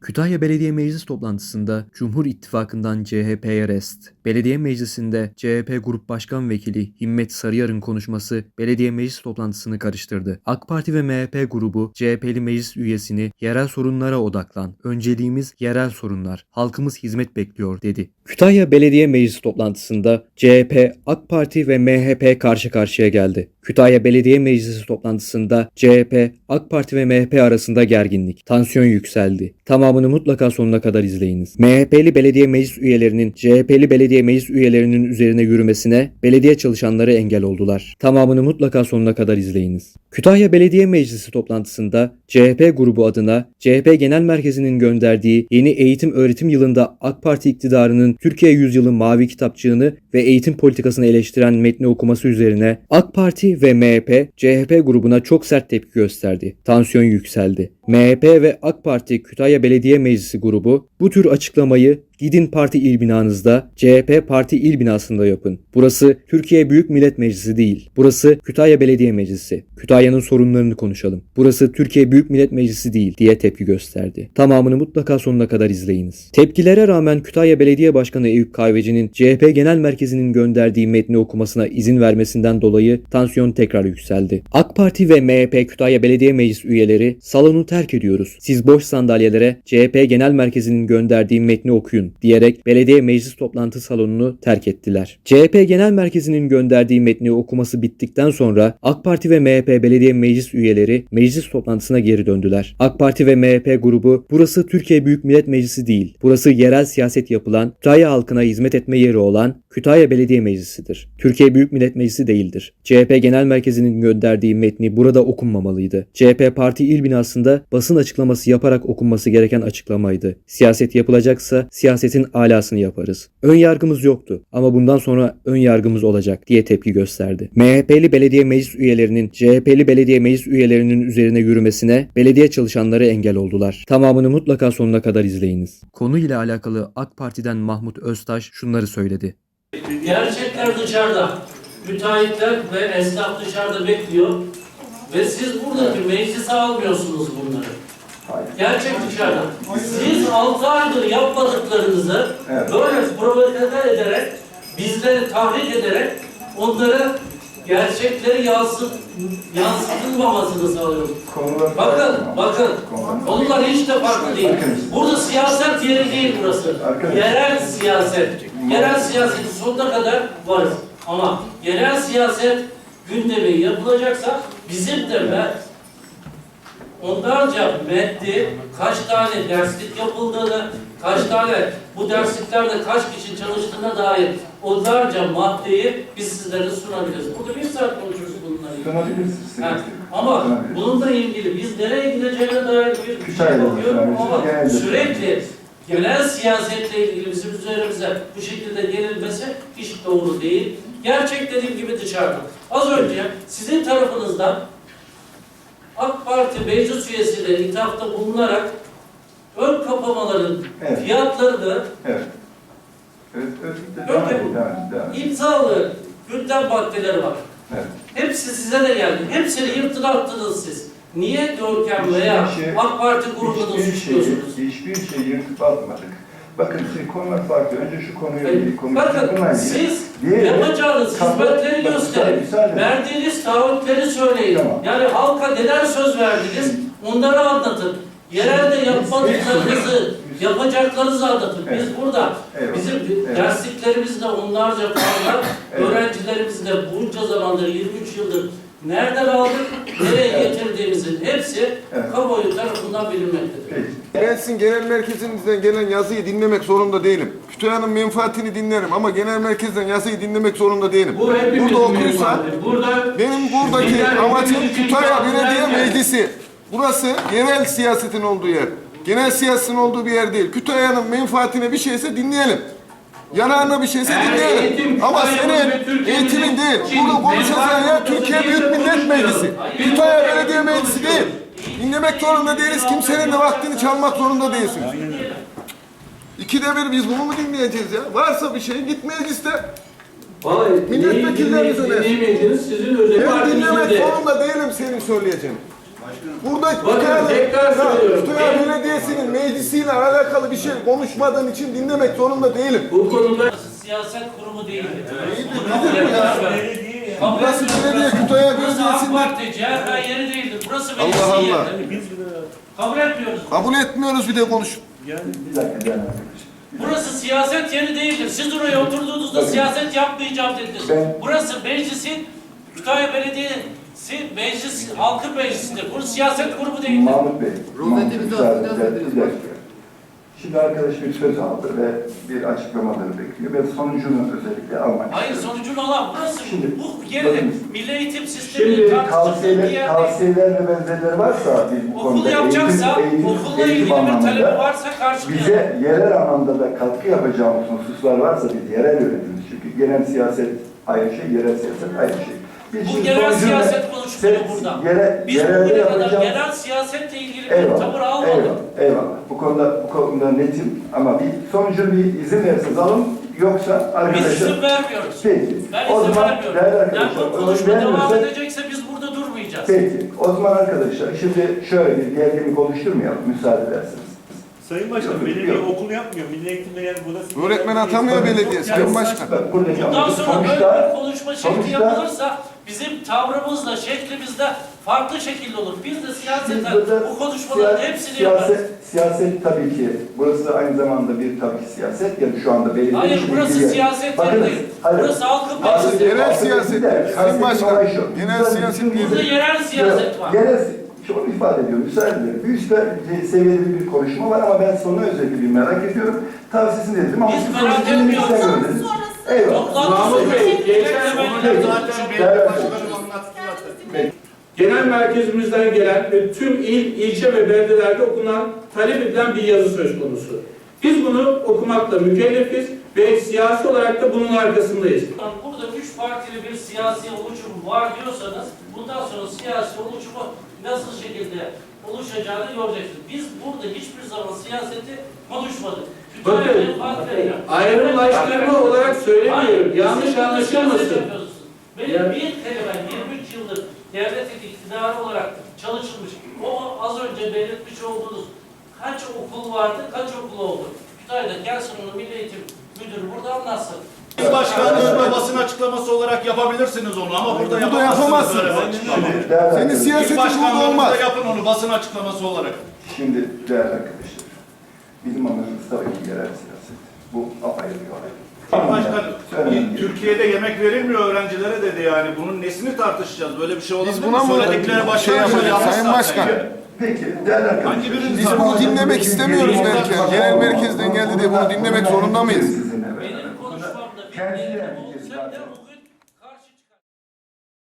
Kütahya Belediye Meclis toplantısında Cumhur İttifakı'ndan CHP'ye rest. Belediye Meclisi'nde CHP Grup Başkan Vekili Himmet Sarıyar'ın konuşması belediye meclis toplantısını karıştırdı. AK Parti ve MHP grubu CHP'li meclis üyesini yerel sorunlara odaklan. Önceliğimiz yerel sorunlar. Halkımız hizmet bekliyor dedi. Kütahya Belediye Meclis toplantısında CHP, AK Parti ve MHP karşı karşıya geldi. Kütahya Belediye Meclisi toplantısında CHP, AK Parti ve MHP arasında gerginlik. Tansiyon yükseldi. Tamamını mutlaka sonuna kadar izleyiniz. MHP'li belediye meclis üyelerinin CHP'li belediye meclis üyelerinin üzerine yürümesine belediye çalışanları engel oldular. Tamamını mutlaka sonuna kadar izleyiniz. Kütahya Belediye Meclisi toplantısında CHP grubu adına CHP Genel Merkezi'nin gönderdiği yeni eğitim öğretim yılında AK Parti iktidarının Türkiye Yüzyılı Mavi Kitapçığını ve eğitim politikasını eleştiren metni okuması üzerine AK Parti ve MHP CHP grubuna çok sert tepki gösterdi. Tansiyon yükseldi. MHP ve AK Parti Kütahya Belediye Meclisi grubu bu tür açıklamayı gidin parti il binanızda CHP parti il binasında yapın. Burası Türkiye Büyük Millet Meclisi değil. Burası Kütahya Belediye Meclisi. Kütahya'nın sorunlarını konuşalım. Burası Türkiye Büyük Millet Meclisi değil diye tepki gösterdi. Tamamını mutlaka sonuna kadar izleyiniz. Tepkilere rağmen Kütahya Belediye Başkanı Eyüp Kahveci'nin CHP Genel Merkezi'nin gönderdiği metni okumasına izin vermesinden dolayı tansiyon tekrar yükseldi. AK Parti ve MHP Kütahya Belediye Meclis üyeleri salonu terk ediyoruz. Siz boş sandalyelere CHP Genel Merkezi'nin gönderdiği metni okuyun diyerek belediye meclis toplantı salonunu terk ettiler. CHP Genel Merkezi'nin gönderdiği metni okuması bittikten sonra AK Parti ve MHP belediye meclis üyeleri meclis toplantısına geri döndüler. AK Parti ve MHP grubu burası Türkiye Büyük Millet Meclisi değil. Burası yerel siyaset yapılan, Kütahya halkına hizmet etme yeri olan Kütahya Belediye Meclisi'dir. Türkiye Büyük Millet Meclisi değildir. CHP Genel Merkezi'nin gönderdiği metni burada okunmamalıydı. CHP parti il binasında basın açıklaması yaparak okunması gereken açıklamaydı. Siyaset yapılacaksa siyasetin alasını yaparız. Ön yargımız yoktu ama bundan sonra ön yargımız olacak diye tepki gösterdi. MHP'li belediye meclis üyelerinin CHP'li belediye meclis üyelerinin üzerine yürümesine belediye çalışanları engel oldular. Tamamını mutlaka sonuna kadar izleyiniz. Konuyla alakalı AK Parti'den Mahmut Öztaş şunları söyledi. Gerçekler dışarıda. Müteahhitler ve esnaf dışarıda bekliyor. Ve siz buradaki meclise almıyorsunuz bunları. Gerçek dışarıda. Siz 6 aydır yapmadıklarınızı Evet. böyle provoke ederek, bizleri tahrik ederek onları gerçekleri yansıt, yansıtılmamasını sağlıyorsunuz. Konular Bakın, bakın. Konular- Onlar hiç de farklı değil. Burada siyaset yeri değil burası. Yerel siyaset. Yerel siyasetin sonuna kadar varız. Ama yerel siyaset gündemi yapılacaksa bizim de onlarca metni, kaç tane derslik yapıldığını, kaç tane bu dersliklerde kaç kişi çalıştığına dair onlarca maddeyi biz sizlere sunabiliriz. Burada bir saat konuşuruz bununla ilgili. Ha, ama bununla ilgili biz nereye gideceğine dair bir şey bakıyorum ama sürekli genel siyasetle ilgili bizim üzerimize bu şekilde gelilmesi hiç doğru değil. Gerçek dediğim gibi dışarıda. Az önce sizin tarafınızdan AK Parti meclis üyesiyle ithafta bulunarak ön kapamaların Evet. fiyatlarını Evet. Evet, evet. Devam devam devam imzalı gündem maddeleri var. Evet. Hepsi size de geldi. Hepsini yırtıda attınız siz. Niye Görkem veya şey- AK Parti grubunu Hiçbir suçluyorsunuz? hiçbir şeyi yırtıp atmadık. Bakın siz konular farklı. Önce şu konuyu bir konuşalım. Bakın siz Diğeri- yapacağınız Kapı- hizmetleri Bak, gösterin. müsaade-. Verdiğiniz taahhütleri söyleyin. Tamam. Yani halka neden söz verdiniz onları anlatın. Yerelde yapmadıklarınızı, yapacaklarınızı anlatın. Evet. Biz burada Eyvallah. bizim Evet. dersliklerimizde onlarca fazla Evet. öğrencilerimizle bunca zamandır 23 yıldır nereden aldık, nereye getirdiğimizin hepsi Evet. kamuoyu tarafından bilinmektedir. Peki. Ben sizin genel merkezinizden gelen yazıyı dinlemek zorunda değilim. Kütahya'nın menfaatini dinlerim ama genel merkezden yazıyı dinlemek zorunda değilim. Bu Burada menfaati. Burada benim buradaki amacım Kütahya Belediye Meclisi. Burası yerel siyasetin olduğu yer. Genel siyasetin olduğu bir yer değil. Kütahya'nın menfaatine bir şeyse dinleyelim. Yararına bir şeyse dinleyelim. Ama senin eğitimin değil. Burada konuşacağın yer Türkiye Büyük Millet. Meclisi. Kütahya Belediye Meclisi değil. Dinlemek zorunda değiliz. Kimsenin de vaktini çalmak zorunda değilsiniz. İkide bir biz bunu mu dinleyeceğiz ya? Varsa bir şey git mecliste. Vallahi Milletvekillerimiz dinleyip öner. dinleyemediğiniz sizin özel Ben dinlemek zorunda değilim senin söyleyeceğin. Burada Bakın, tekrar söylüyorum. Kütahya Ben- Belediyesi'nin meclisiyle alakalı bir şey konuşmadığım için dinlemek zorunda değilim. Bu konuda siyaset kurumu. Kabul Burası belediye. Kütahya Burası AK Belediyesi'nin- Parti, CHP yeri değildir. Burası Allah meclisin Allah. yeri. Kabul etmiyoruz. Kabul etmiyoruz bir de konuş. Burası siyaset yeri değildir. Siz oraya oturduğunuzda siyaset yapmayacağım dediniz. Ben- Burası meclisin, Kütahya Belediyesi meclis, halkın meclisidir. Burası siyaset grubu değildir. Mahmut Bey, Mahmut Bey, müsaade eder, bir dakika. Şimdi arkadaş bir söz aldı ve bir açıklamaları bekliyor. Ben sonucunu özellikle almak Hayır istiyorum. sonucunu alan burası. Şimdi, bu yerde bakın. milli eğitim sisteminin Şimdi tartışıldığı bir tavsiyeler, yer değil. tavsiyeler ve benzerleri varsa bir bu Okul konuda yapacaksa, eğitim, eğitim, okulla eğitim ilgili bir anlamında talebi varsa karşılayalım. bize yerel anlamda da katkı yapacağımız hususlar varsa biz yerel yönetimiz çünkü genel siyaset ayrı şey, yerel siyaset ayrı şey. Biz Bu sonucunu- siyaset konuşuluyor burada. Yere, Biz yerelde bugüne kadar yapacağımız- genel siyasetle ilgili bir Eyvallah, tavır almadık. eyvallah, eyvallah. Bu konuda, bu konuda netim ama bir sonucunu bir izin verirseniz alın yoksa Biz arkadaşlar... izin vermiyoruz. Peki. Ben o izin zaman vermiyorum. değerli Yani bu konuşma devam edecekse biz burada durmayacağız. Peki. O zaman arkadaşlar şimdi şöyle bir gerginlik oluşturmayalım müsaade ederseniz. Sayın Başkan, belediye okul yapmıyor. Milli eğitimde yani burası... Öğretmen atamıyor belediye, sayın başkan. Bak buradaki Bundan sonra böyle bir konuşma şekli sonuçta- yapılırsa bizim tavrımızla, şeklimizle farklı şekilde olur. Biz de siyaseten burada bu konuşmaların siya- hepsini yaparız. siyaset, siyaset tabii ki, burası aynı zamanda bir tabii ki siyaset yani şu anda belediye Hayır işle burası ilgili- siyaset Bakınız, yeri değil. hayır. Burası halkın meclisi. Yerel siyaset, sayın başkan, siyaset bizim- Burada yerel siyaset var. Genel, şunu ifade ediyorum, müsaade ederim. Bir üst seviyeli bir konuşma var ama ben sonu özellikle bir merak ediyorum. Tavsiyesini de dedim ama Biz siz merak sonucu dinlemek dediniz. Eyvallah. Mahmut Bey, geçen beklemeyin. Peki. Değerli arkadaşlar. Genel merkezimizden gelen ve tüm il, ilçe ve beldelerde okunan, talep edilen bir yazı söz konusu. Biz bunu okumakla mükellefiz ve siyasi olarak da bunun arkasındayız. Burada partili bir siyasi oluşum var diyorsanız bundan sonra siyasi oluşumu nasıl şekilde oluşacağını göreceksiniz. Biz burada hiçbir zaman siyaseti konuşmadık. Bakın, ayrımlaştırma olarak söylemiyorum. Yanlış anlaşılmasın. Benim Ya- bir kelime 23 yıldır devletin iktidarı olarak çalışılmış. O az önce belirtmiş olduğunuz kaç okul vardı, kaç okul oldu? Kütahya'da gelsin Milli Eğitim Müdürü burada anlatsın. Siz başkanlığında basın açıklaması olarak yapabilirsiniz onu ama burada Burada yapamazsınız. yapamazsın. böyle bir açıklamayı. Değerli Senin arkadaşlar, İl siyasetin burada olmaz. yapın onu basın açıklaması olarak. Şimdi değerli arkadaşlar, bizim amacımız tabii ki yerel siyaset. Bu apayrı bir olay. Sayın Başkan, Söylemem Türkiye'de yemek verilmiyor öğrencilere dedi yani. Bunun nesini tartışacağız? Böyle bir şey olabilir Biz mi? buna mı Söyledikleri şey başka şey yapacağız, Sayın Başkan? Peki değerli arkadaşlar. Hangi biriniz Biz bunu dinlemek istemiyoruz belki. Genel merkezden geldi diye bunu dinlemek zorunda mıyız? 天气